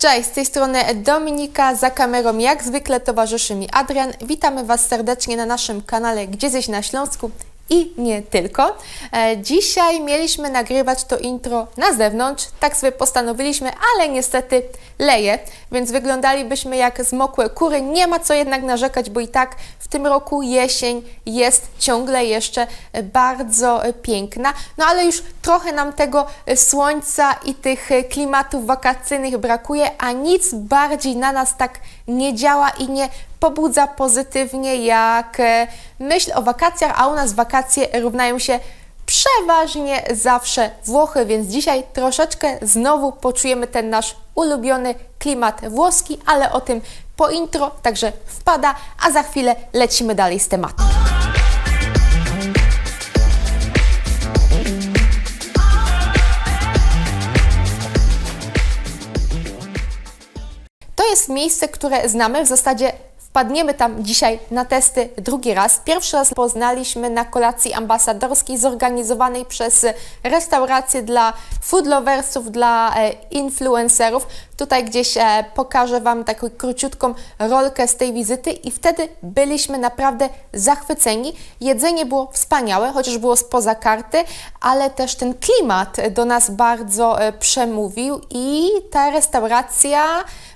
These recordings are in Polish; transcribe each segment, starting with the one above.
Cześć, z tej strony Dominika, za kamerą jak zwykle towarzyszy mi Adrian. Witamy Was serdecznie na naszym kanale Gdzie Ześ na Śląsku i nie tylko. E, dzisiaj mieliśmy nagrywać to intro na zewnątrz, tak sobie postanowiliśmy, ale niestety leje, więc wyglądalibyśmy jak zmokłe kury. Nie ma co jednak narzekać, bo i tak w tym roku jesień jest ciągle jeszcze bardzo piękna. No ale już trochę nam tego słońca i tych klimatów wakacyjnych brakuje, a nic bardziej na nas tak nie działa i nie pobudza pozytywnie jak e, myśl o wakacjach, a u nas wakacje równają się przeważnie zawsze Włochy, więc dzisiaj troszeczkę znowu poczujemy ten nasz ulubiony klimat włoski, ale o tym po intro, także wpada, a za chwilę lecimy dalej z tematem. To jest miejsce, które znamy, w zasadzie wpadniemy tam dzisiaj na testy drugi raz. Pierwszy raz poznaliśmy na kolacji ambasadorskiej zorganizowanej przez restaurację dla food loversów, dla e, influencerów. Tutaj gdzieś e, pokażę Wam taką króciutką rolkę z tej wizyty i wtedy byliśmy naprawdę zachwyceni. Jedzenie było wspaniałe, chociaż było spoza karty, ale też ten klimat do nas bardzo e, przemówił i ta restauracja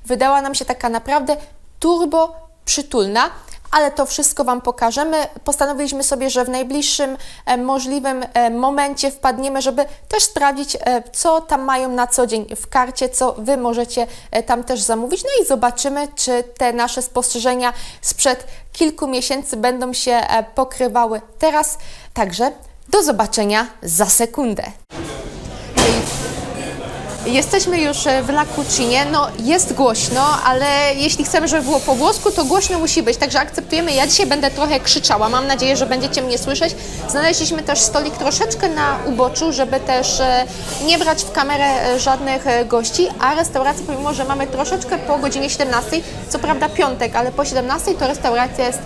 wydała nam się taka naprawdę turbo przytulna, ale to wszystko Wam pokażemy. Postanowiliśmy sobie, że w najbliższym e, możliwym e, momencie wpadniemy, żeby też sprawdzić, e, co tam mają na co dzień w karcie, co Wy możecie tam też zamówić. No i zobaczymy, czy te nasze spostrzeżenia sprzed kilku miesięcy będą się pokrywały teraz. Także do zobaczenia za sekundę. Jesteśmy już e, w La Cucinie. No, jest głośno, ale jeśli chcemy, żeby było po włosku, to głośno musi być, także akceptujemy. Ja dzisiaj będę trochę krzyczała. Mam nadzieję, że będziecie mnie słyszeć. Znaleźliśmy też stolik troszeczkę na uboczu, żeby też e, nie brać w kamerę e, żadnych gości, a restauracja, pomimo, że mamy troszeczkę po godzinie 17, co prawda piątek, ale po 17 to restauracja jest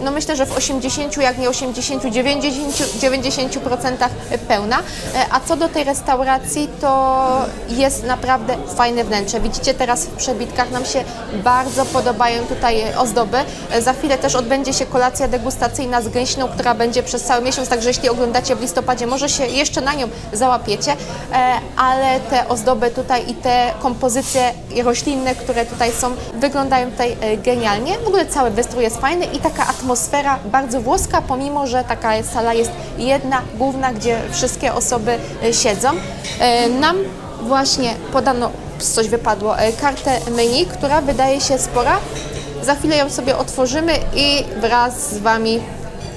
no myślę, że w 80, jak nie 80, 90, 90% pełna. E, A co do tej restauracji, to jest naprawdę fajne wnętrze. Widzicie teraz w przebitkach nam się bardzo podobają tutaj ozdoby. E, Za chwilę też odbędzie się kolacja degustacyjna z gęsiną, która będzie przez cały miesiąc, także jeśli oglądacie w listopadzie, może się jeszcze na nią załapiecie, E, ale te ozdoby tutaj i te kompozycje roślinne, które tutaj są, wyglądają tutaj genialnie. W ogóle cały wystrój jest fajny i taka atmosfera bardzo włoska, pomimo, że taka sala jest jedna, główna, gdzie wszystkie osoby e, siedzą. E, Nam właśnie podano, coś wypadło, e, kartę menu, która wydaje się spora. Za chwilę ją sobie otworzymy i wraz z Wami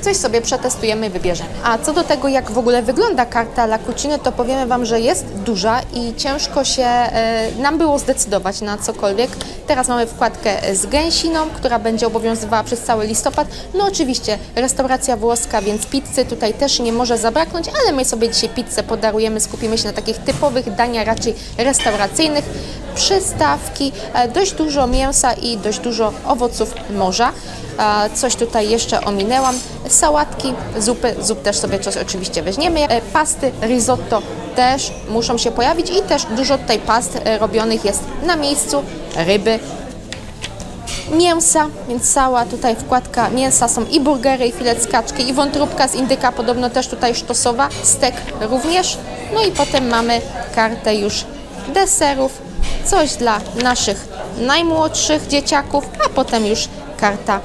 coś sobie przetestujemy i wybierzemy. A co do tego, jak w ogóle wygląda karta La Cuciny, to powiemy Wam, że jest duża i ciężko się e, nam było zdecydować na cokolwiek. Teraz mamy wkładkę z gęsiną, która będzie obowiązywała przez cały listopad. No oczywiście restauracja włoska, więc pizzy tutaj też nie może zabraknąć, ale my sobie dzisiaj pizzę podarujemy, skupimy się na takich typowych daniach raczej restauracyjnych. Przystawki, e, dość dużo mięsa i dość dużo owoców morza. E, Coś tutaj jeszcze ominęłam. Sałatki, zupy, zup też sobie coś oczywiście weźmiemy. E, Pasty, risotto też muszą się pojawić i też dużo tutaj past e, robionych jest na miejscu. Ryby, mięsa, więc cała tutaj wkładka mięsa są i burgery, i filet z kaczki, i wątróbka z indyka, podobno też tutaj sztosowa, stek również. No i potem mamy kartę już deserów, coś dla naszych najmłodszych dzieciaków, a potem już karta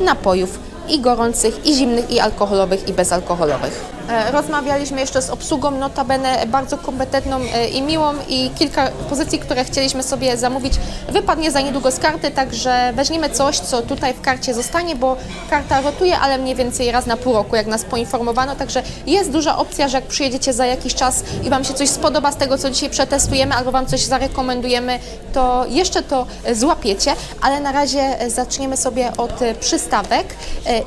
napojów i gorących, i zimnych, i alkoholowych, i bezalkoholowych. E, Rozmawialiśmy jeszcze z obsługą, notabene bardzo kompetentną e, i miłą i kilka pozycji, które chcieliśmy sobie zamówić wypadnie za niedługo z karty, także weźmiemy coś, co tutaj w karcie zostanie, bo karta rotuje, ale mniej więcej raz na pół roku, jak nas poinformowano, także jest duża opcja, że jak przyjedziecie za jakiś czas i Wam się coś spodoba z tego, co dzisiaj przetestujemy, albo Wam coś zarekomendujemy, to jeszcze to e, złapiecie, ale na razie zaczniemy sobie od przystawek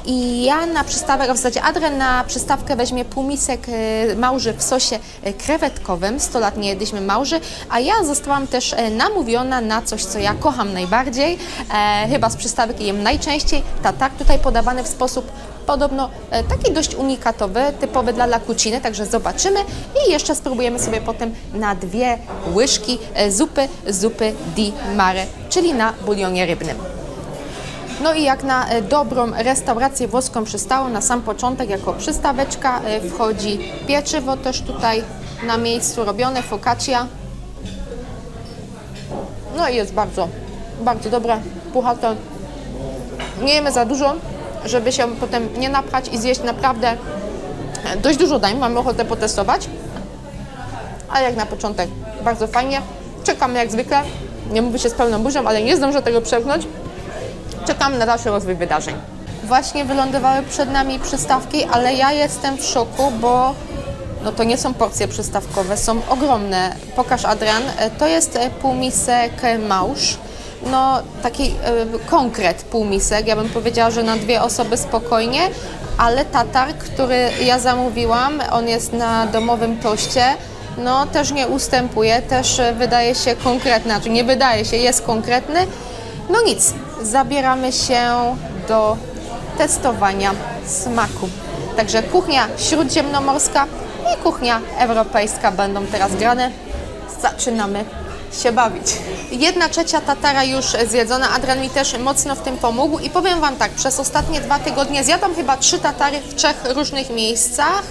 i ja na przystawek, w zasadzie Adrian na przystawkę weźmie półmisek e, małży w sosie e, krewetkowym. 100 lat nie jedliśmy małży, a ja zostałam też e, namówiona na coś, co ja kocham najbardziej. E, chyba z przystawek jem najczęściej. Tatar tutaj podawany w sposób podobno taki dość unikatowy, typowy dla lakuciny, także zobaczymy i jeszcze spróbujemy sobie potem na dwie łyżki zupy, zupy di mare, czyli na bulionie rybnym. No i jak na e, dobrą restaurację włoską przystało, na sam początek jako przystaweczka e, wchodzi pieczywo też tutaj na miejscu robione, focaccia. No i jest bardzo, bardzo dobre, puchate. Nie jemy za dużo, żeby się potem nie napchać i zjeść naprawdę e, dość dużo dań. Mamy ochotę potestować. Ale jak na początek bardzo fajnie. Czekamy jak zwykle. Nie mówi się z pełną buzią, ale nie zdążę tego przełknąć. Czekamy na dalszy rozwój wydarzeń. Właśnie wylądowały przed nami przystawki, ale ja jestem w szoku, bo no to nie są porcje przystawkowe, są ogromne. Pokaż Adrian, E, to jest e, półmisek e, małż. No taki konkret półmisek, ja bym powiedziała, że na dwie osoby spokojnie, ale tatar, który ja zamówiłam, on jest na domowym toście, no też nie ustępuje, też wydaje się konkretny, znaczy nie wydaje się, jest konkretny. No nic, zabieramy się do testowania smaku. Także kuchnia śródziemnomorska i kuchnia europejska będą teraz grane. Zaczynamy się bawić. Jedna trzecia tatara już zjedzona. Adrian mi też mocno w tym pomógł i powiem Wam tak, przez ostatnie dwa tygodnie zjadłam chyba trzy tatary w trzech różnych miejscach,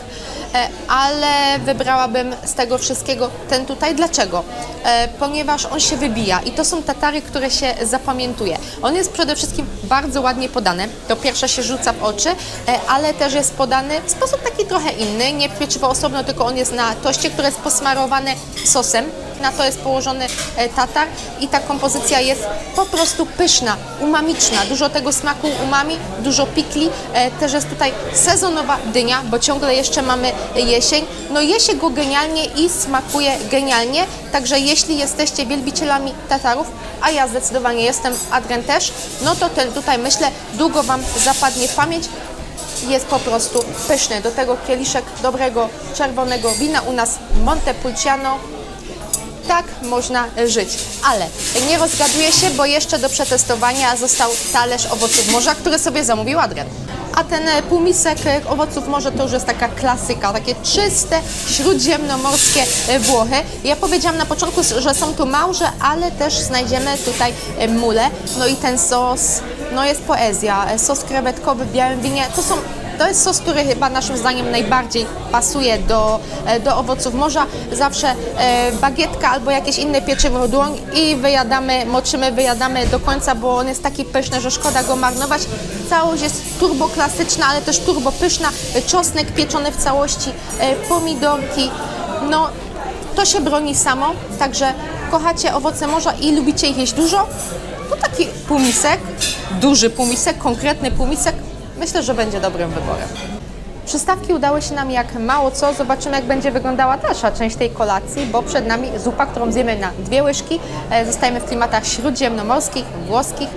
ale wybrałabym z tego wszystkiego ten tutaj. Dlaczego? E, Ponieważ on się wybija i to są tatary, które się zapamiętuje. On jest przede wszystkim bardzo ładnie podany, to pierwsze się rzuca w oczy, e, ale też jest podany w sposób taki trochę inny, nie pieczywo osobno, tylko on jest na toście, które jest posmarowane sosem, na to jest położony e, tatar i ta kompozycja jest po prostu pyszna, umamiczna. Dużo tego smaku umami, dużo pikli. E, Też jest tutaj sezonowa dynia, bo ciągle jeszcze mamy jesień. No je się go genialnie i smakuje genialnie. Także jeśli jesteście wielbicielami tatarów, a ja zdecydowanie jestem, Adrian też, no to ten tutaj myślę długo Wam zapadnie w pamięć jest po prostu pyszny. Do tego kieliszek dobrego czerwonego wina u nas Montepulciano. Tak można żyć. Ale nie rozgaduję się, bo jeszcze do przetestowania został talerz owoców morza, który sobie zamówił Adrian. A ten e, półmisek e, owoców morza to już jest taka klasyka, takie czyste, śródziemnomorskie e, Włochy. Ja powiedziałam na początku, że są tu małże, ale też znajdziemy tutaj mule. No i ten sos, no jest poezja. Sos krewetkowy w białym winie, to są to jest sos, który chyba naszym zdaniem najbardziej pasuje do, e, do owoców morza. Zawsze e, bagietka albo jakieś inne pieczywo w dłoń i wyjadamy, moczymy, wyjadamy do końca, bo on jest taki pyszny, że szkoda go marnować. Całość jest turbo klasyczna, ale też turbo pyszna. Czosnek pieczony w całości, e, pomidorki. No, to się broni samo, także kochacie owoce morza i lubicie ich jeść dużo, to taki półmisek, duży półmisek, konkretny półmisek, myślę, że będzie dobrym wyborem. Przystawki udały się nam jak mało co. Zobaczymy, jak będzie wyglądała dalsza część tej kolacji, bo przed nami zupa, którą zjemy na dwie łyżki. E, Zostajemy w klimatach śródziemnomorskich, włoskich.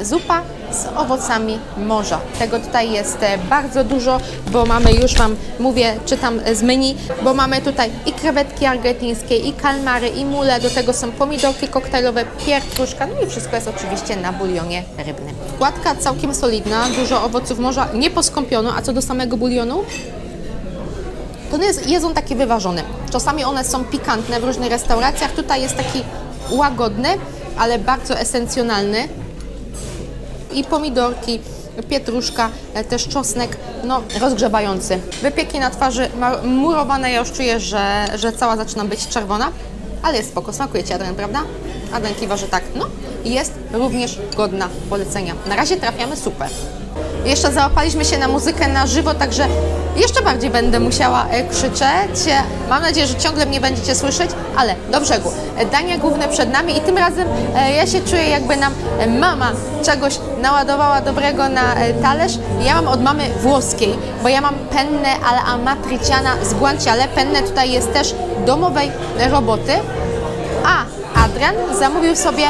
E, Zupa z owocami morza. Tego tutaj jest e, bardzo dużo, bo mamy już Wam, mówię, czytam z menu, bo mamy tutaj i krewetki argentyńskie, i kalmary, i mule, do tego są pomidorki koktajlowe, pietruszka, no i wszystko jest oczywiście na bulionie rybnym. Gładka całkiem solidna, dużo owoców morza, nie poskąpiono, a co do samego bulionu, to one jest, jedzą takie wyważone. Czasami one są pikantne w różnych restauracjach, tutaj jest taki łagodny, ale bardzo esencjonalny. I pomidorki, pietruszka, e, też czosnek, no rozgrzewający. Wypieki na twarzy murowane, ja już czuję, że, że cała zaczyna być czerwona, ale jest spoko, smakuje Ci Adrian, prawda? Adrian kiwa, że tak. No jest również godna polecenia. Na razie trafiamy super. Jeszcze załapaliśmy się na muzykę na żywo, także jeszcze bardziej będę musiała e, krzyczeć. Mam nadzieję, że ciągle mnie będziecie słyszeć, ale do brzegu. E, Dania główne przed nami i tym razem e, ja się czuję jakby nam mama czegoś naładowała dobrego na talerz. Ja mam od mamy włoskiej, bo ja mam penne alla amatriciana z guanciale. Penne tutaj jest też domowej roboty. A Adrian zamówił sobie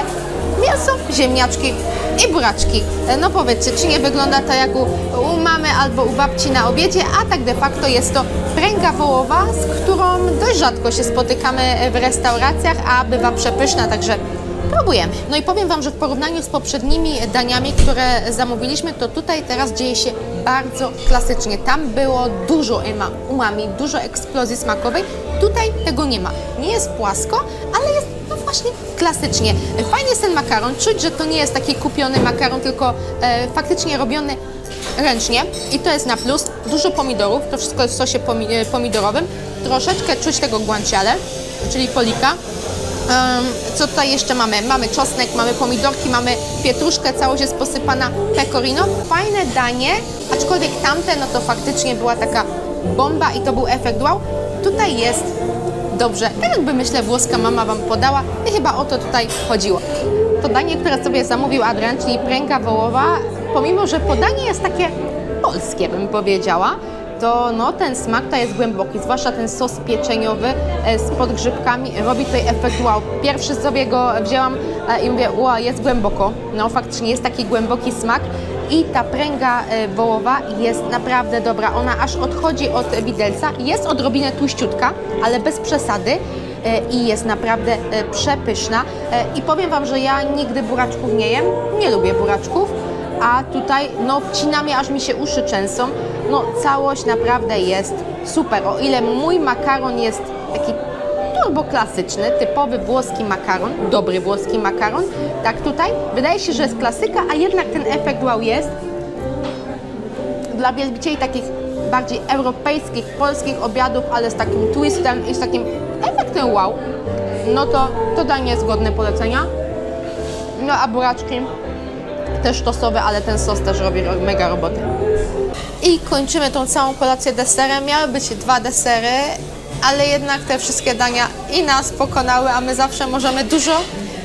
mięso, ziemniaczki i buraczki. E, No powiedzcie, czy nie wygląda to jak u, u mamy albo u babci na obiedzie, a tak de facto jest to pręga wołowa, z którą dość rzadko się spotykamy w restauracjach, a bywa przepyszna, także Próbujemy. No i powiem Wam, że w porównaniu z poprzednimi daniami, które zamówiliśmy, to tutaj teraz dzieje się bardzo klasycznie. Tam było dużo umami, dużo eksplozji smakowej. Tutaj tego nie ma. Nie jest płasko, ale jest no właśnie klasycznie. Fajny jest ten makaron. Czuć, że to nie jest taki kupiony makaron, tylko e, faktycznie robiony ręcznie i to jest na plus. Dużo pomidorów, to wszystko jest w sosie pomi- e, pomidorowym. Troszeczkę czuć tego guanciale, czyli polika. Em, Co tutaj jeszcze mamy? Mamy czosnek, mamy pomidorki, mamy pietruszkę, całość jest posypana pecorino. Fajne danie, aczkolwiek tamte, no to faktycznie była taka bomba i to był efekt wow. Tutaj jest dobrze, tak jakby myślę włoska mama Wam podała i chyba o to tutaj chodziło. To danie, które sobie zamówił Adrian, czyli pręga wołowa, pomimo, że podanie jest takie polskie, bym powiedziała, to no, ten smak to jest głęboki, zwłaszcza ten sos pieczeniowy e, z podgrzybkami robi tutaj efekt wow. Pierwszy sobie go wzięłam e, i mówię, wow, jest głęboko. No faktycznie jest taki głęboki smak i ta pręga e, wołowa jest naprawdę dobra. Ona aż odchodzi od widelca, jest odrobinę tłuściutka, ale bez przesady e, i jest naprawdę e, przepyszna. I powiem Wam, że ja nigdy buraczków nie jem, nie lubię buraczków, a tutaj no wcina mnie, aż mi się uszy trzęsą. No całość naprawdę jest super. O ile mój makaron jest taki turbo klasyczny, typowy włoski makaron, dobry włoski makaron, tak tutaj wydaje się, że jest klasyka, a jednak ten efekt wow jest. Dla wielbicieli takich bardziej europejskich, polskich obiadów, ale z takim twistem i z takim efektem wow, no to to danie jest godne polecenia. No a buraczki też sztosowe, ale ten sos też robi ro- mega robotę. I kończymy tą całą kolację deserem. Miały być dwa desery, ale jednak te wszystkie dania i nas pokonały, a my zawsze możemy dużo,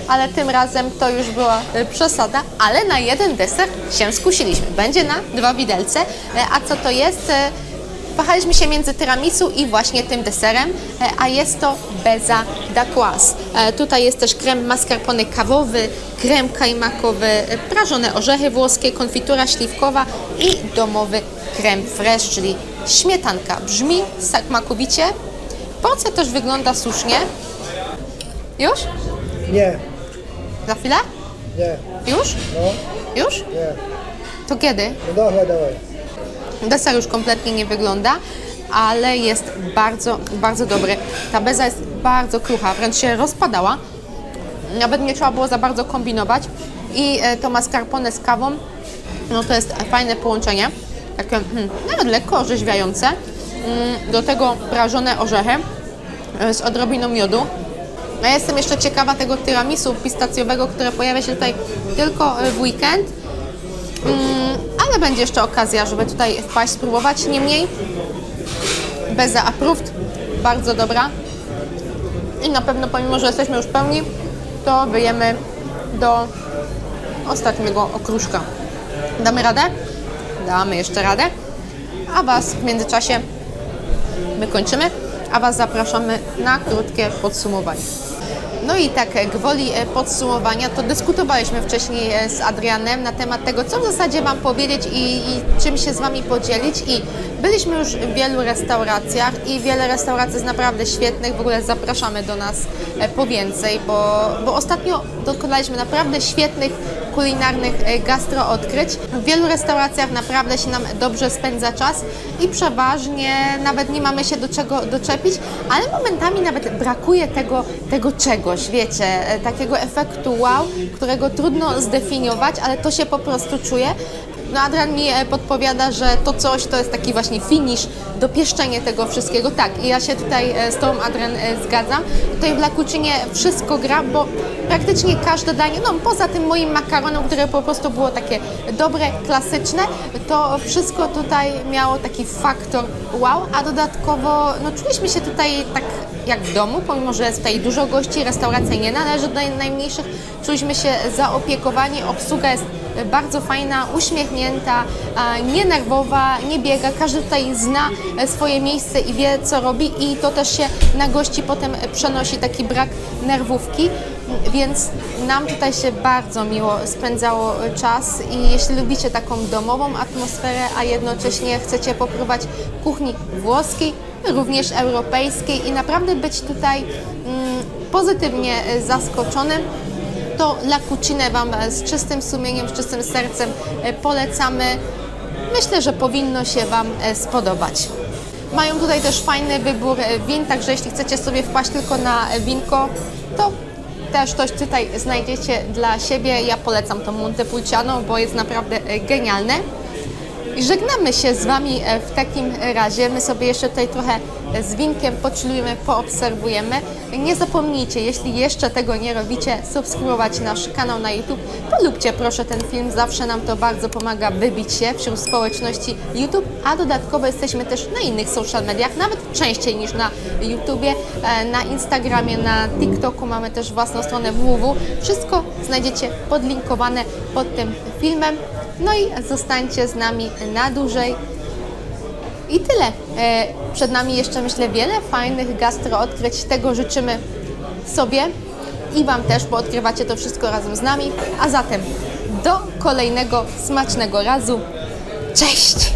ale tym razem to już była y, przesada, ale na jeden deser się skusiliśmy. Będzie na dwa widelce. E, A co to jest? E, Wahaliśmy się między tiramisu i właśnie tym deserem, e, a jest to beza d'Aquoise. E, Tutaj jest też krem mascarpone kawowy, krem kajmakowy, prażone orzechy włoskie, konfitura śliwkowa i domowy krem fresh, czyli śmietanka. Brzmi smakowicie. Porcja też wygląda słusznie. Już? Nie, Za chwilę? nie, Już? no, Już? nie. To kiedy? No dawaj, dawaj. Deser już kompletnie nie wygląda, ale jest bardzo, bardzo dobry. Ta beza jest bardzo krucha, wręcz się rozpadała. Nawet nie trzeba było za bardzo kombinować. I e, to mascarpone z kawą, no to jest fajne połączenie. Takie hmm, nawet lekko orzeźwiające. Mm, Do tego prażone orzechy e, z odrobiną miodu. Ja jestem jeszcze ciekawa tego tiramisu pistacjowego, które pojawia się tutaj tylko e, w weekend. Mm, ale będzie jeszcze okazja, żeby tutaj wpaść, spróbować. Niemniej, beza approved, bardzo dobra. I na pewno, pomimo że jesteśmy już pełni, to wyjemy do ostatniego okruszka. Damy radę? Damy jeszcze radę. A Was w międzyczasie my kończymy, a Was zapraszamy na krótkie podsumowanie. No i tak, e, gwoli e, podsumowania, to dyskutowaliśmy wcześniej e, z Adrianem na temat tego, co w zasadzie Wam powiedzieć i, i czym się z Wami podzielić. I byliśmy już w wielu restauracjach i wiele restauracji jest naprawdę świetnych. W ogóle zapraszamy do nas e, po więcej, bo, bo ostatnio dokonaliśmy naprawdę świetnych kulinarnych e, gastro odkryć. W wielu restauracjach naprawdę się nam dobrze spędza czas i przeważnie nawet nie mamy się do czego doczepić, ale momentami nawet brakuje tego, tego czegoś, wiecie, e, takiego efektu wow, którego trudno zdefiniować, ale to się po prostu czuje. No Adrian mi e, podpowiada, że to coś to jest taki właśnie finish, dopieszczenie tego wszystkiego. Tak, i ja się tutaj e, z Tobą, Adrian, e, zgadzam. Tutaj w Lakuczynie wszystko gra, bo praktycznie każde danie, no poza tym moim makaronem, które po prostu było takie dobre, klasyczne, to wszystko tutaj miało taki faktor wow, a dodatkowo no czuliśmy się tutaj tak jak w domu, pomimo że jest tutaj dużo gości, restauracja nie należy do naj- najmniejszych, czuliśmy się zaopiekowani, obsługa jest bardzo fajna, uśmiechnięta, nienerwowa, nie biega, każdy tutaj zna swoje miejsce i wie co robi i to też się na gości potem przenosi taki brak nerwówki. więc nam tutaj się bardzo miło spędzało czas i jeśli lubicie taką domową atmosferę, a jednocześnie chcecie popróbować kuchni włoskiej, również europejskiej i naprawdę być tutaj mm, pozytywnie zaskoczonym, to La Cucine Wam e, z czystym sumieniem, z czystym sercem e, polecamy. Myślę, że powinno się Wam e, spodobać. Mają tutaj też fajny wybór win, także jeśli chcecie sobie wpaść tylko na winko, to też coś tutaj znajdziecie dla siebie. Ja polecam to Montepulciano, bo jest naprawdę genialne. I żegnamy się z Wami e, w takim razie. My sobie jeszcze tutaj trochę e, z winkiem poczylujemy, poobserwujemy. Nie zapomnijcie, jeśli jeszcze tego nie robicie, subskrybować nasz kanał na YouTube. Polubcie proszę ten film, zawsze nam to bardzo pomaga wybić się wśród społeczności YouTube, a dodatkowo jesteśmy też na innych social mediach, nawet częściej niż na YouTubie, e, na Instagramie, na TikToku mamy też własną stronę www. Wszystko znajdziecie podlinkowane pod tym filmem. No i zostańcie z nami na dłużej. I tyle. E, Przed nami jeszcze myślę wiele fajnych gastro odkryć. Tego życzymy sobie i Wam też, bo odkrywacie to wszystko razem z nami. A zatem do kolejnego smacznego razu. Cześć!